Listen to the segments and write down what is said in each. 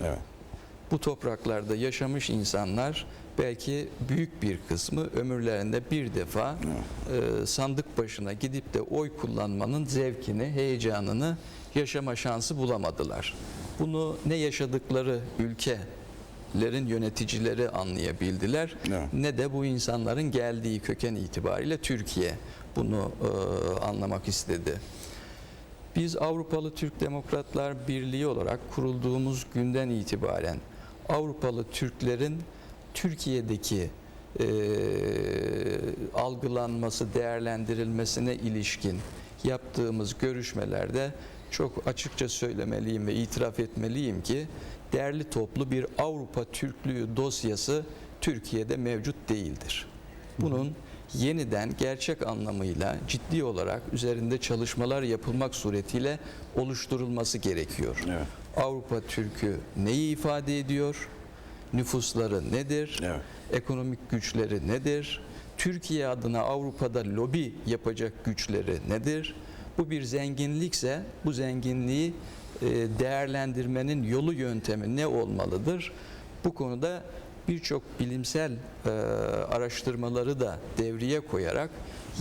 Evet. Bu topraklarda yaşamış insanlar belki büyük bir kısmı ömürlerinde bir defa e, sandık başına gidip de oy kullanmanın zevkini, heyecanını yaşama şansı bulamadılar. Bunu ne yaşadıkları ülkelerin yöneticileri anlayabildiler Evet. ne de bu insanların geldiği köken itibariyle Türkiye bunu e, anlamak istedi. Biz Avrupalı Türk Demokratlar Birliği olarak kurulduğumuz günden itibaren Avrupalı Türklerin Türkiye'deki e, algılanması, değerlendirilmesine ilişkin yaptığımız görüşmelerde çok açıkça söylemeliyim ve itiraf etmeliyim ki derli toplu bir Avrupa Türklüğü dosyası Türkiye'de mevcut değildir. Bunun yeniden gerçek anlamıyla ciddi olarak üzerinde çalışmalar yapılmak suretiyle oluşturulması gerekiyor. Evet. Avrupa Türk'ü neyi ifade ediyor? Nüfusları nedir? Evet. Ekonomik güçleri nedir? Türkiye adına Avrupa'da lobi yapacak güçleri nedir? Bu bir zenginlikse bu zenginliği e, değerlendirmenin yolu yöntemi ne olmalıdır? Bu konuda birçok bilimsel e, araştırmaları da devreye koyarak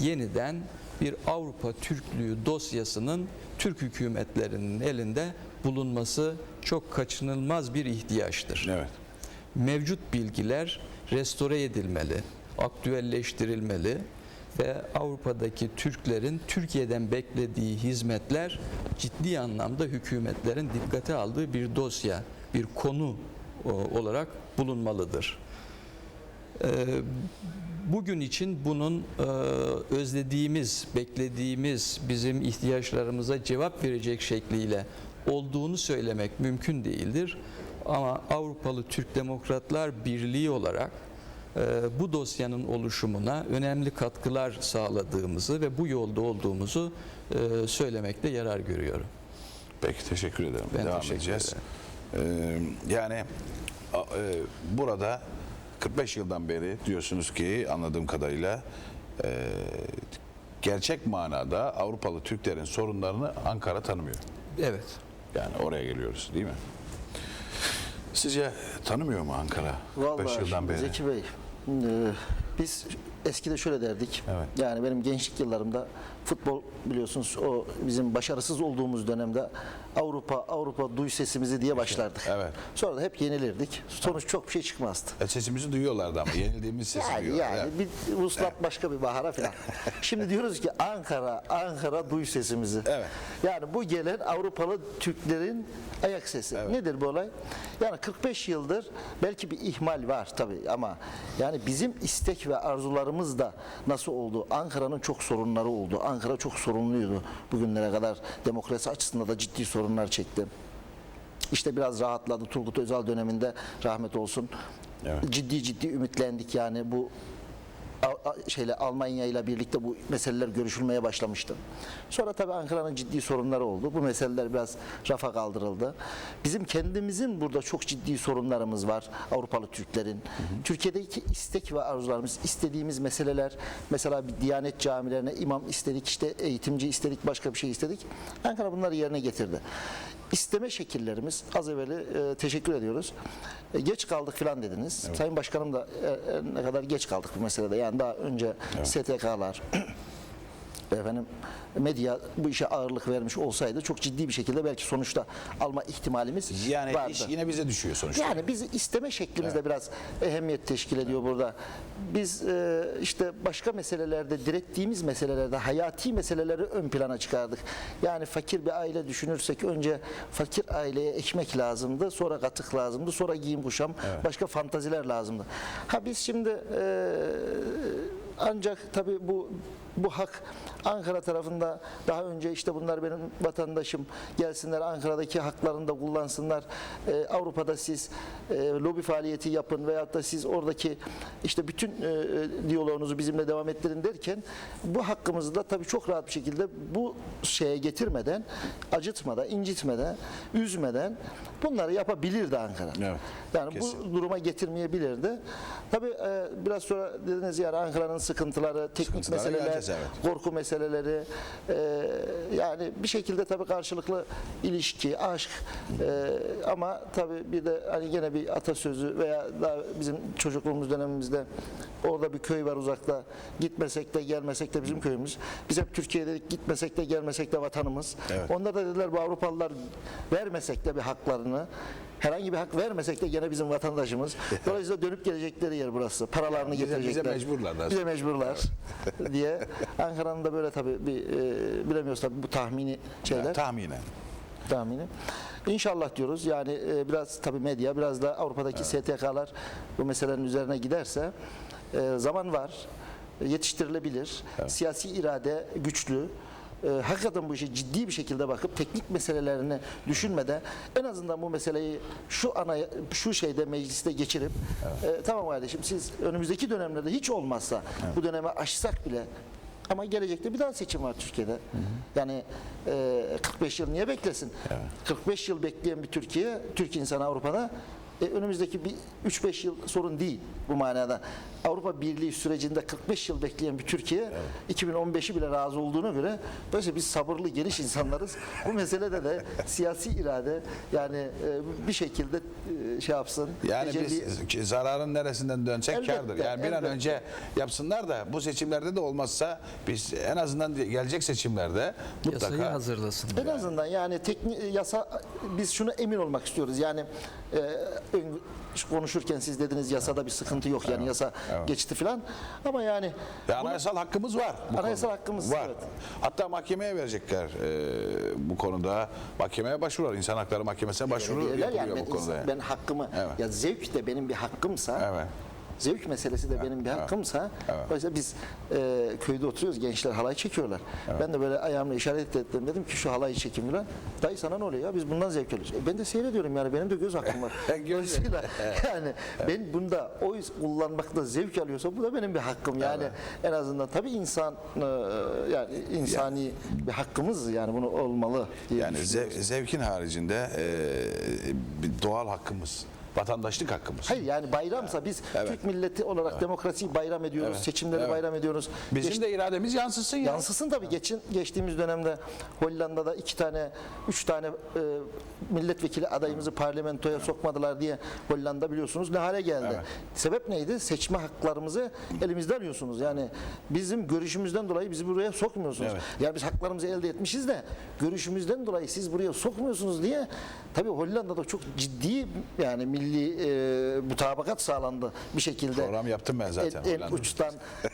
yeniden bir Avrupa Türklüğü dosyasının Türk hükümetlerinin elinde bulunması çok kaçınılmaz bir ihtiyaçtır Evet. mevcut bilgiler restore edilmeli, aktüelleştirilmeli ve Avrupa'daki Türklerin Türkiye'den beklediği hizmetler ciddi anlamda hükümetlerin dikkate aldığı bir dosya, bir konu olarak bulunmalıdır. Ee, Bugün için bunun e, özlediğimiz, beklediğimiz, bizim ihtiyaçlarımıza cevap verecek şekliyle olduğunu söylemek mümkün değildir. Ama Avrupalı Türk Demokratlar Birliği olarak e, bu dosyanın oluşumuna önemli katkılar sağladığımızı ve bu yolda olduğumuzu e, söylemekte yarar görüyorum. Peki teşekkür ederim. Ben Devam teşekkür edeceğiz. Ee, yani a- e, burada 45 yıldan beri diyorsunuz ki anladığım kadarıyla e, gerçek manada Avrupalı Türklerin sorunlarını Ankara tanımıyor. Evet. Yani oraya geliyoruz değil mi? Sizce tanımıyor mu Ankara 45 Vallahi yıldan beri? Zeki Bey, e, biz eskide şöyle derdik. Evet. Yani benim gençlik yıllarımda futbol biliyorsunuz o bizim başarısız olduğumuz dönemde Avrupa Avrupa duy sesimizi diye başlardık. evet. Sonra da hep yenilirdik. Sonuç çok bir şey çıkmazdı. E, sesimizi duyuyorlardı ama yenildiğimiz sesi Yani, duyuyorlar. yani Evet. bir vuslat başka bir bahara falan. Şimdi diyoruz ki Ankara, Ankara duy sesimizi. Evet. Yani bu gelen Avrupalı Türklerin ayak sesi. Nedir bu olay? Yani 45 yıldır belki bir ihmal var tabii ama yani bizim istek ve arzularımız da nasıl oldu? Ankara'nın çok sorunları oldu. Ankara çok sorunluydu bugünlere kadar. Demokrasi açısından da ciddi sorunlar çekti. İşte biraz rahatladı Turgut Özal döneminde rahmet olsun. Evet. Ciddi ciddi ümitlendik yani bu şeyle Almanya ile birlikte bu meseleler görüşülmeye başlamıştı. Sonra tabii Ankara'nın ciddi sorunları oldu. Bu meseleler biraz rafa kaldırıldı. Bizim kendimizin burada çok ciddi sorunlarımız var Avrupalı Türklerin. Türkiye'deki istek ve arzularımız, istediğimiz meseleler mesela bir Diyanet camilerine imam istedik, işte eğitimci istedik, başka bir şey istedik. Ankara bunları yerine getirdi. İsteme şekillerimiz az evveli e, teşekkür ediyoruz. E, geç kaldık filan dediniz. Sayın Başkanım da e, e, ne kadar geç kaldık bu meselede. Yani daha önce STK'lar efendim medya bu işe ağırlık vermiş olsaydı çok ciddi bir şekilde belki sonuçta alma ihtimalimiz Yani vardı. iş yine bize düşüyor sonuçta. Yani bizi isteme şeklimiz de biraz ehemmiyet teşkil ediyor burada. Biz e, işte başka meselelerde, direttiğimiz meselelerde hayati meseleleri ön plana çıkardık. Yani fakir bir aile düşünürsek önce fakir aileye ekmek lazımdı, sonra katık lazımdı, sonra giyim kuşam, başka fantaziler lazımdı. Ha biz şimdi e, ancak tabii bu bu hak Ankara tarafında daha önce işte bunlar benim vatandaşım gelsinler Ankara'daki haklarını da kullansınlar. Ee, Avrupa'da siz e, lobi faaliyeti yapın veyahut da siz oradaki işte bütün e, e, diyaloğunuzu bizimle devam ettirin derken bu hakkımızı da tabii çok rahat bir şekilde bu şeye getirmeden, acıtmadan, incitmeden, üzmeden Bunları yapabilirdi Ankara. Evet, Yani kesin. bu duruma getirmeyebilirdi. Tabii e, biraz sonra dediniz yani Ankara'nın sıkıntıları, teknik Sıkıntılara meseleler, geleceğiz, evet. korku meseleleri e, yani bir şekilde tabii karşılıklı ilişki, aşk e, ama tabii bir de hani gene bir atasözü veya daha bizim çocukluğumuz dönemimizde orada bir köy var uzakta gitmesek de gelmesek de bizim köyümüz. Biz hep Türkiye'de gitmesek de gelmesek de vatanımız. Evet. Onlar da dediler bu Avrupalılar vermesek de bir haklarını herhangi bir hak vermesek de gene bizim vatandaşımız. Dolayısıyla dönüp gelecekleri yer burası. Paralarını Bize- bize getirecekler. mecburlar da. Bize mecburlar diye. Ankara'nın da böyle tabii bir e, bilemiyoruz tabii bu tahmini şeyler. Yani tahminen. tahmini. İnşallah diyoruz. Yani e, biraz tabii medya, biraz da Avrupa'daki STK'lar bu meselelerin üzerine giderse e, zaman var. Yetiştirilebilir. Siyasi irade güçlü. E, hakikaten bu işe ciddi bir şekilde bakıp teknik meselelerini düşünmeden en azından bu meseleyi şu ana şu şeyde mecliste geçirip e, tamam kardeşim siz önümüzdeki dönemlerde hiç olmazsa bu döneme aşsak bile ama gelecekte bir daha seçim var Türkiye'de. Yani e, 45 yıl niye beklesin? 45 yıl bekleyen bir Türkiye, Türk insanı Avrupa'da e, önümüzdeki bir 3-5 yıl sorun değil bu manada. Avrupa Birliği sürecinde 45 yıl bekleyen bir Türkiye 2015'i bile razı olduğuna göre böyle biz sabırlı geniş insanlarız. Bu meselede de siyasi irade yani e, bir şekilde e, şey yapsın. Yani tecelli- biz zararın neresinden dönsek Elbette, kârdır. Yani bir an elbette. önce yapsınlar da bu seçimlerde de olmazsa biz en azından gelecek seçimlerde Yasayı mutlaka hazırlasın. En azından yani teknik yasa biz şunu emin olmak istiyoruz. Yani e, konuşurken siz dediniz yasada bir sıkıntı yok yani yasa evet. geçti falan. Ama yani Ya anayasal hakkımız var. Bu Anayasal hakkımız, var. evet. Hatta mahkemeye verecekler e, bu konuda. Mahkemeye başvurular. İnsan Hakları Mahkemesi'ne başvuru yapılıyor yani ben, bu konuda. yani. ben hakkımı Evet. ya zevk de benim bir hakkımsa Evet. Zevk meselesi de benim bir hakkımsa Evet. dolayısıyla biz e, köyde oturuyoruz gençler halay çekiyorlar. Ben de böyle ayağımla işaret ettim dedim ki şu halayı çekin falan. Dayı sana ne oluyor ya biz bundan zevk alıyoruz. E, ben de seyrediyorum yani benim de göz hakkım var. Dolayısıyla yani ben bunda oy kullanmakta zevk alıyorsa bu da benim bir hakkım. Yani en azından tabii insan e, yani insani bir hakkımız yani bunu olmalı diye Yani zev- zevkin haricinde e, bir doğal hakkımız, vatandaşlık hakkımız. Hayır yani bayramsa biz Evet. Türk milleti olarak demokrasiyi bayram ediyoruz, Evet. seçimleri Evet. bayram ediyoruz. Bizim Geç- de irademiz yansısın ya. Yansısın tabii. Geçin, geçtiğimiz dönemde Hollanda'da iki tane, üç tane e, milletvekili adayımızı parlamentoya sokmadılar diye Hollanda biliyorsunuz ne hale geldi. Evet. Sebep neydi? Seçme haklarımızı elimizden alıyorsunuz. Yani bizim görüşümüzden dolayı bizi buraya sokmuyorsunuz. Evet. Yani biz haklarımızı elde etmişiz de görüşümüzden dolayı siz buraya sokmuyorsunuz diye tabii Hollanda'da çok ciddi yani milli e, mutabakat sağlandı bir şekilde. Program yaptım ben zaten En, en uçtan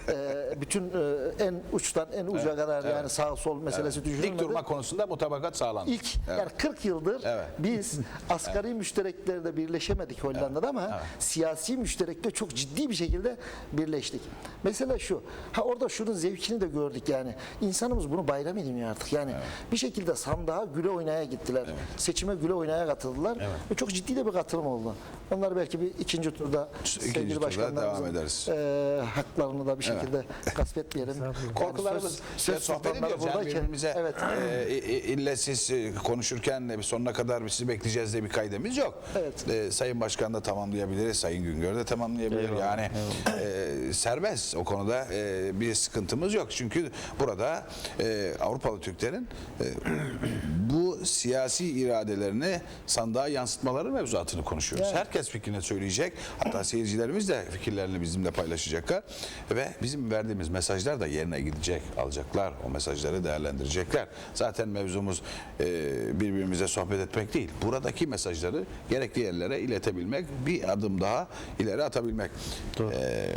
e, bütün e, en uçtan en uca kadar evet. yani sağ sol meselesi düşünülmedi. Dik durma konusunda mutabakat sağlandı. İlk Evet. yani 40 yıldır Evet. biz asgari müştereklerde birleşemedik Hollanda'da ama siyasi müşterekte çok ciddi bir şekilde birleştik. Mesela şu, ha orada şunun zevkini de gördük yani. İnsanımız bunu bayram edemiyor artık. Yani bir şekilde sandığa güle oynaya gittiler. Seçime güle oynaya katıldılar. Ve çok ciddi de bir katılım oldu. Onlar belki bir ikinci turda İkinci sevgili turda başkanlarımızın devam ederiz. e, haklarını da bir şekilde gasp etmeyelim. Korkularımız söz, ya sohbet ediyoruz yani birbirimize Evet. e, ille siz e, konuşurken de bir sonuna kadar sizi bekleyeceğiz diye bir kaydımız yok. Evet. E, Sayın Başkan da tamamlayabilir, Sayın Güngör de tamamlayabilir. Yani e, serbest o konuda e, bir sıkıntımız yok. Çünkü burada e, Avrupalı Türklerin e, bu siyasi iradelerini sandığa yansıtmaları mevzuatını konuşuyoruz. Herkes fikrini söyleyecek. Hatta seyircilerimiz de fikirlerini bizimle paylaşacaklar. Ve bizim verdiğimiz mesajlar da yerine gidecek, alacaklar. O mesajları değerlendirecekler. Zaten mevzumuz e, birbirimize sohbet etmek değil. Buradaki mesajları gerekli yerlere iletebilmek, bir adım daha ileri atabilmek. E,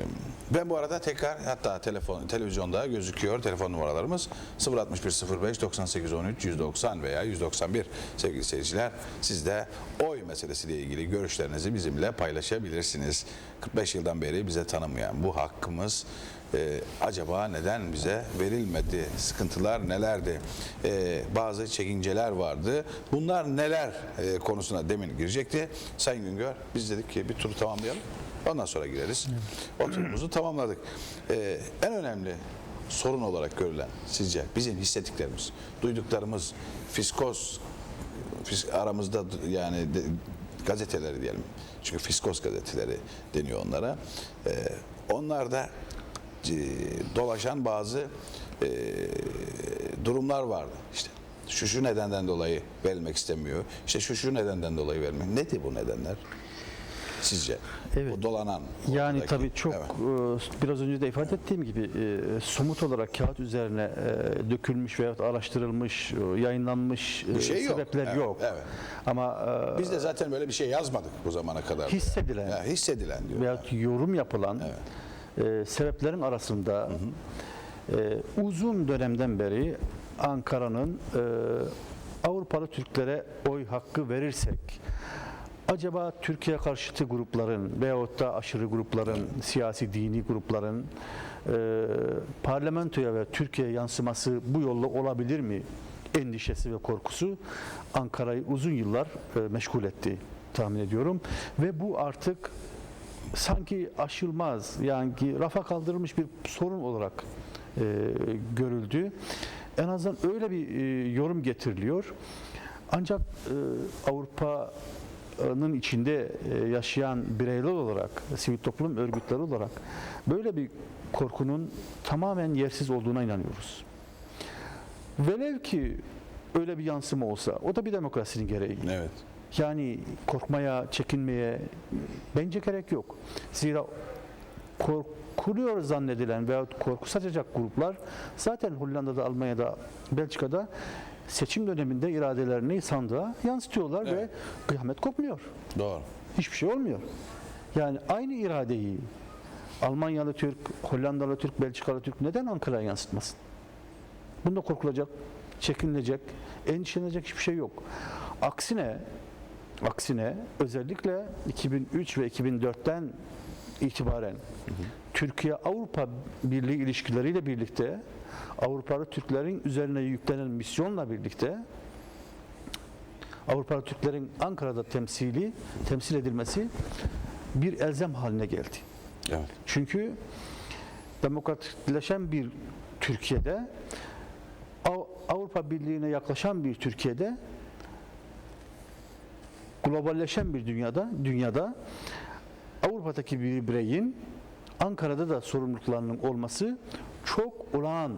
ben bu arada tekrar hatta telefon televizyonda gözüküyor telefon numaralarımız 061 05 98 13 190 veya 191 sevgili seyirciler. Siz de oy meselesiyle ilgili görüşlerinizi bizimle paylaşabilirsiniz. 45 yıldan beri bize tanımayan bu hakkımız e, acaba neden bize verilmedi? Sıkıntılar nelerdi? E, bazı çekinceler vardı. Bunlar neler e, konusuna demin girecekti. Sayın Güngör biz dedik ki bir turu tamamlayalım. Ondan sonra gireriz. O turumuzu tamamladık. E, en önemli sorun olarak görülen sizce bizim hissettiklerimiz, duyduklarımız, fiskos fis- aramızda yani de- gazeteleri diyelim. Çünkü fiskos gazeteleri deniyor onlara. E, onlar da e, dolaşan bazı e, durumlar vardı. İşte şu şu nedenden dolayı verilmek istemiyor. İşte şu şu nedenden dolayı vermek. Nedir bu nedenler? Sizce? Evet. Bu dolanan. Yani oradaki- tabii çok Evet. e, biraz önce de ifade ettiğim gibi e, somut olarak kağıt üzerine e, dökülmüş veya araştırılmış, e, yayınlanmış e, Bir şey yok. sebepler Evet, yok. evet. Ama e, Biz de zaten böyle bir şey yazmadık bu zamana kadar. hissedilen Ya, hissedilen diyor. veya yorum yapılan e, sebeplerin arasında e, uzun dönemden beri Ankara'nın e, Avrupalı Türklere oy hakkı verirsek acaba Türkiye karşıtı grupların veyahut da aşırı grupların, siyasi dini grupların e, parlamentoya ve Türkiye yansıması bu yolla olabilir mi? endişesi ve korkusu Ankara'yı uzun yıllar e, meşgul etti tahmin ediyorum ve bu artık sanki aşılmaz yani rafa kaldırılmış bir sorun olarak e, görüldü. En azından öyle bir e, yorum getiriliyor. Ancak e, Avrupa'nın içinde e, yaşayan bireyler olarak, sivil toplum örgütleri olarak böyle bir korkunun tamamen yersiz olduğuna inanıyoruz. Velev ki öyle bir yansıma olsa, o da bir demokrasinin gereği. Evet. Yani korkmaya, çekinmeye bence gerek yok. Zira korkuluyor zannedilen veya korku saçacak gruplar zaten Hollanda'da, Almanya'da, Belçika'da seçim döneminde iradelerini sandığa yansıtıyorlar ve Evet. kıyamet kopmuyor. Doğru. Hiçbir şey olmuyor. Yani aynı iradeyi Almanyalı Türk, Hollandalı Türk, Belçikalı Türk neden Ankara'ya yansıtmasın? Bunda korkulacak, çekinilecek, endişelenecek hiçbir şey yok. Aksine aksine özellikle 2003 ve 2004'ten itibaren Türkiye Avrupa Birliği ilişkileriyle birlikte Avrupalı Türklerin üzerine yüklenen misyonla birlikte Avrupalı Türklerin Ankara'da temsili, temsil edilmesi bir elzem haline geldi. Evet. Çünkü demokratikleşen bir Türkiye'de Av- Avrupa Birliği'ne yaklaşan bir Türkiye'de globalleşen bir dünyada dünyada Avrupa'daki bir bireyin Ankara'da da sorumluluklarının olması çok olağan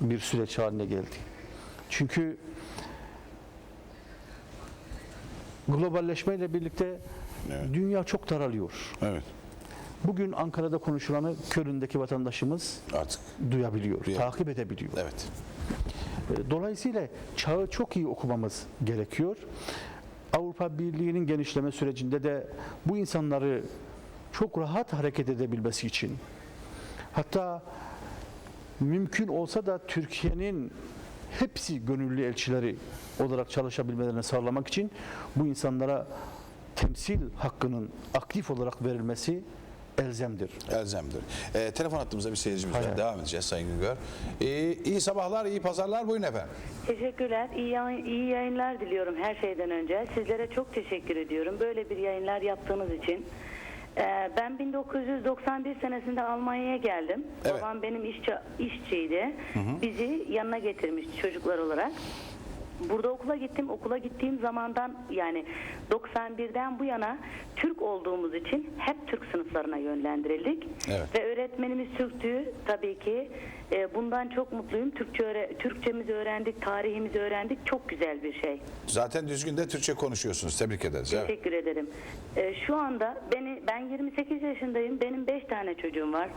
bir süreç haline geldi. Çünkü globalleşmeyle birlikte Evet. dünya çok daralıyor. Evet. Bugün Ankara'da konuşulanı Köln'deki vatandaşımız Artık. duyabiliyor, Duyabiliyor. takip edebiliyor. Evet. E, Dolayısıyla çağı çok iyi okumamız gerekiyor. Avrupa Birliği'nin genişleme sürecinde de bu insanları çok rahat hareket edebilmesi için hatta mümkün olsa da Türkiye'nin hepsi gönüllü elçileri olarak çalışabilmelerini sağlamak için bu insanlara temsil hakkının aktif olarak verilmesi elzemdir. Elzemdir. Ee, telefon hattımızda bir seyircimiz var. Devam edeceğiz Sayın Güngör. Ee, iyi sabahlar, iyi pazarlar. Buyurun efendim. Teşekkürler. İyi, yayın- iyi yayınlar diliyorum her şeyden önce. Sizlere çok teşekkür ediyorum. Böyle bir yayınlar yaptığınız için. Ee, ben 1991 senesinde Almanya'ya geldim. Evet. Babam benim işçi, işçiydi. Bizi yanına getirmiş çocuklar olarak. Burada okula gittim. Okula gittiğim zamandan yani 91'den bu yana Türk olduğumuz için hep Türk sınıflarına yönlendirildik. Evet. Ve öğretmenimiz Türktü tabii ki. E, bundan çok mutluyum. Türkçe öğre- Türkçemizi öğrendik, tarihimizi öğrendik. Çok güzel bir şey. Zaten düzgün de Türkçe konuşuyorsunuz. Tebrik ederiz. Evet. Teşekkür ederim. E, şu anda beni ben 28 yaşındayım. Benim 5 tane çocuğum var.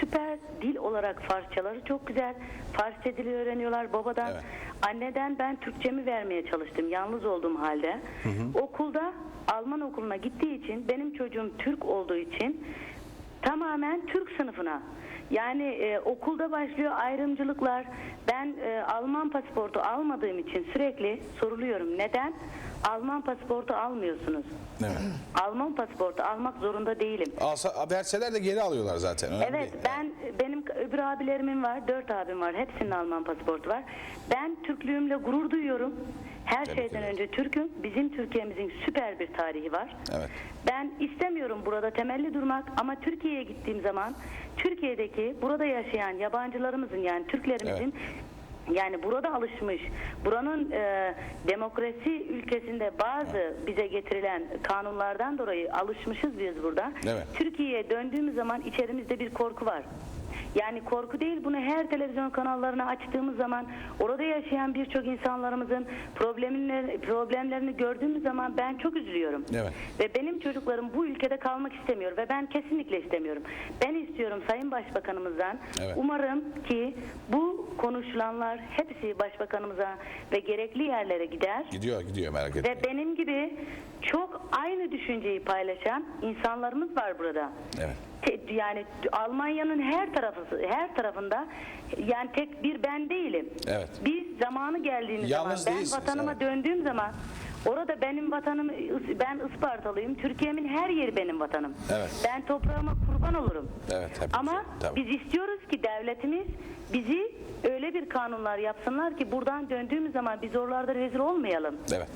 Süper dil olarak Farsçaları çok güzel. Farsça dili öğreniyorlar babadan. Evet. Anneden ben Türkçemi vermeye çalıştım yalnız olduğum halde. Okulda Alman okuluna gittiği için benim çocuğum Türk olduğu için tamamen Türk sınıfına. Yani e, okulda başlıyor ayrımcılıklar. Ben e, Alman pasaportu almadığım için sürekli soruluyorum. Neden? Alman pasaportu almıyorsunuz. Evet. Alman pasaportu almak zorunda değilim. Alsa, verseler de geri alıyorlar zaten. Önemli Evet değil. ben benim öbür abilerimin var, dört abim var. Hepsinin Alman pasaportu var. Ben Türklüğümle gurur duyuyorum. Her Tebrik şeyden ederim. önce Türk'üm. Bizim Türkiye'mizin süper bir tarihi var. Evet. Ben istemiyorum burada temelli durmak ama Türkiye'ye gittiğim zaman Türkiye'deki burada yaşayan yabancılarımızın yani Türklerimizin Yani burada alışmış, buranın e, demokrasi ülkesinde bazı bize getirilen kanunlardan dolayı alışmışız biz burada. Evet. Türkiye'ye döndüğümüz zaman içerimizde bir korku var. Yani korku değil bunu her televizyon kanallarını açtığımız zaman orada yaşayan birçok insanlarımızın problemlerini, problemlerini gördüğümüz zaman ben çok üzülüyorum. Evet. Ve benim çocuklarım bu ülkede kalmak istemiyor ve ben kesinlikle istemiyorum. Ben istiyorum Sayın Başbakanımızdan Evet. umarım ki bu konuşulanlar hepsi başbakanımıza ve gerekli yerlere gider. Gidiyor gidiyor merak etmeyin. Ve benim gibi çok aynı düşünceyi paylaşan insanlarımız var burada. Evet. Yani Almanya'nın her tarafı her tarafında yani tek bir ben değilim. Evet. Biz zamanı geldiğimiz Yalnız zaman ben vatanıma evet. döndüğüm zaman orada benim vatanım ben Ispartalıyım. Türkiye'min her yeri benim vatanım. Evet. Ben toprağıma kurban olurum. Evet, hepimiz Ama tabii. biz istiyoruz ki devletimiz bizi öyle bir kanunlar yapsınlar ki buradan döndüğümüz zaman biz oralarda rezil olmayalım. Evet.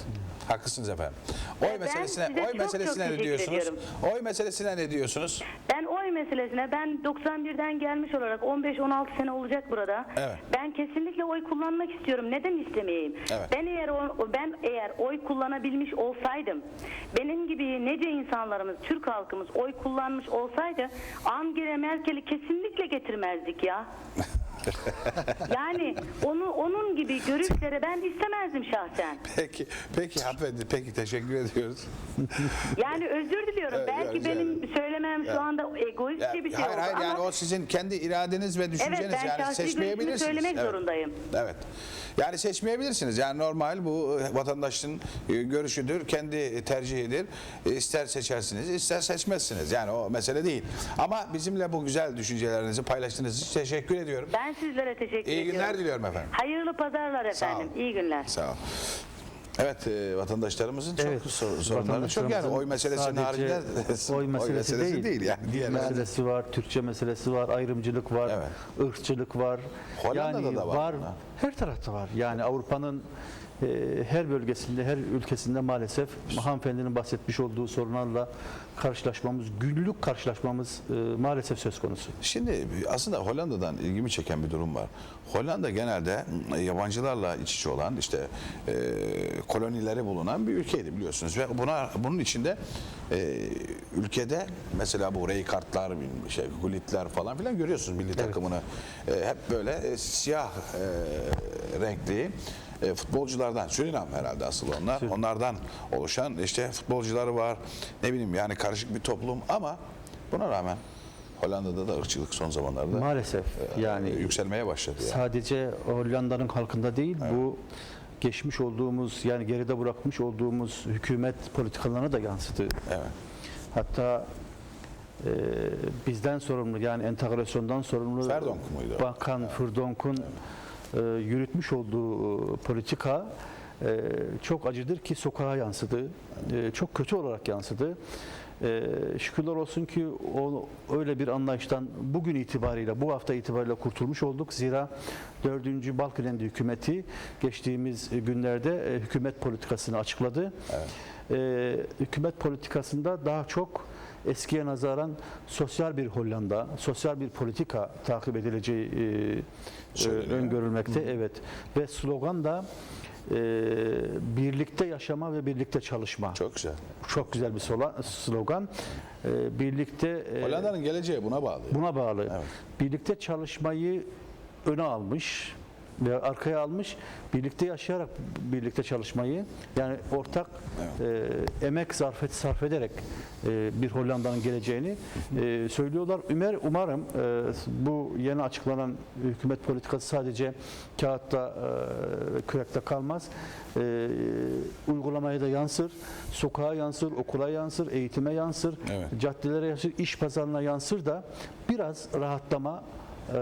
Haklısınız efendim. Oy Ben meselesine oy çok meselesine çok ne diyorsunuz? ediyorum. Oy meselesine ne diyorsunuz? Ben oy meselesine ben 91'den gelmiş olarak 15-16 sene olacak burada. Evet. Ben kesinlikle oy kullanmak istiyorum. Neden istemeyeyim? Evet. Ben eğer o- ben eğer oy kullanabilmiş olsaydım, benim gibi nece insanlarımız, Türk halkımız oy kullanmış olsaydı Angela Merkel'i kesinlikle getirmezdik ya. yani onu onun gibi görüşlere ben istemezdim şahsen. Peki, peki hanımefendi, peki teşekkür ediyoruz. Yani özür diliyorum. Evet, Belki benim ederim. söylemem şu anda egoistçe Ya, bir şey hayır oldu hayır ama yani o sizin kendi iradeniz ve düşünceniz Evet, ben yani seçmeyebilirsiniz. söylemek evet. zorundayım. Evet. Yani seçmeyebilirsiniz. Yani normal bu e, vatandaşın e, görüşüdür, kendi tercihidir. E, İster seçersiniz, ister seçmezsiniz. Yani o mesele değil. Ama bizimle bu güzel düşüncelerinizi paylaştığınız için teşekkür ediyorum. Ben sizlere teşekkür İyi ediyorum. günler diliyorum efendim. Hayırlı pazarlar Sağ efendim. olun. İyi günler. Sağ ol. Evet e, vatandaşlarımızın çok Evet, sor- sorunları çok yani oy meselesinin sadece haricinde oy meselesi, değil, değil yani. Diğer meselesi var, Türkçe meselesi var, ayrımcılık var, Evet. ırkçılık var. Hollanda'da yani da var bunlar. Her tarafta var. Yani Avrupa'nın e, her bölgesinde, her ülkesinde maalesef hanımefendinin bahsetmiş olduğu sorunlarla karşılaşmamız, günlük karşılaşmamız e, maalesef söz konusu. Şimdi aslında Hollanda'dan ilgimi çeken bir durum var. Hollanda genelde yabancılarla iç içe olan işte e, kolonileri bulunan bir ülkeydi biliyorsunuz ve buna bunun içinde e, ülkede mesela bu Rijkaardlar, şey Gullitler falan filan görüyorsunuz milli takımını E, hep böyle e, siyah e, renkli e, futbolculardan Surinam herhalde asıl onlar. Onlardan oluşan işte futbolcuları var. Ne bileyim yani karışık bir toplum ama buna rağmen Hollanda'da da ırkçılık son zamanlarda Maalesef yani e, yükselmeye başladı. Yani. sadece Hollanda'nın halkında değil bu geçmiş olduğumuz yani geride bırakmış olduğumuz hükümet politikalarına da yansıdı. Evet. Hatta e, bizden sorumlu yani entegrasyondan sorumlu Verdonk muydu? Bakan Fırdonk'un e, yürütmüş olduğu e, politika e, çok acıdır ki sokağa yansıdı. E, çok kötü olarak yansıdı. E, şükürler olsun ki o öyle bir anlayıştan bugün itibariyle, bu hafta itibariyle kurtulmuş olduk. Zira 4. Balkılendi hükümeti geçtiğimiz günlerde e, hükümet politikasını açıkladı. E, hükümet politikasında daha çok eskiye nazaran sosyal bir Hollanda, sosyal bir politika takip edileceği e, e, öngörülmekte. Evet. Ve slogan da e, birlikte yaşama ve birlikte çalışma. Çok, Çok güzel. güzel bir slogan. E, birlikte e, Hollanda'nın geleceği buna bağlı. buna bağlı. Evet. Birlikte çalışmayı öne almış ve arkaya almış. Birlikte yaşayarak birlikte çalışmayı yani ortak e, emek sarf, et, sarf ederek e, bir Hollanda'nın geleceğini e, söylüyorlar. Ümer umarım e, bu yeni açıklanan hükümet politikası sadece kağıtta e, kürekte kalmaz. E, uygulamaya da yansır, sokağa yansır, okula yansır, eğitime yansır, Evet. caddelere yansır, iş pazarına yansır da biraz rahatlama e,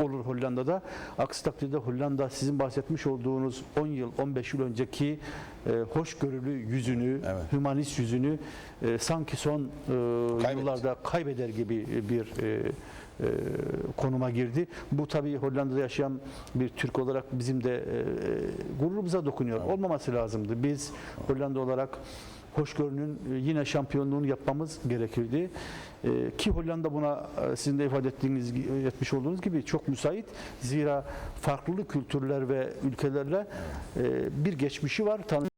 olur Hollanda'da. Aksi takdirde Hollanda sizin bahsetmiş olduğunuz 10 yıl, 15 yıl önceki e, hoşgörülü yüzünü, Evet. hümanist yüzünü e, sanki son e, yıllarda kaybeder gibi bir e, e, konuma girdi. Bu tabii Hollanda'da yaşayan bir Türk olarak bizim de e, gururumuza dokunuyor. Olmaması lazımdı. Biz Hollanda olarak hoşgörünün e, yine şampiyonluğunu yapmamız gerekirdi. E, Ki Hollanda buna e, sizin de ifade ettiğiniz etmiş olduğunuz gibi çok müsait. Zira farklı kültürler ve ülkelerle bir geçmişi var.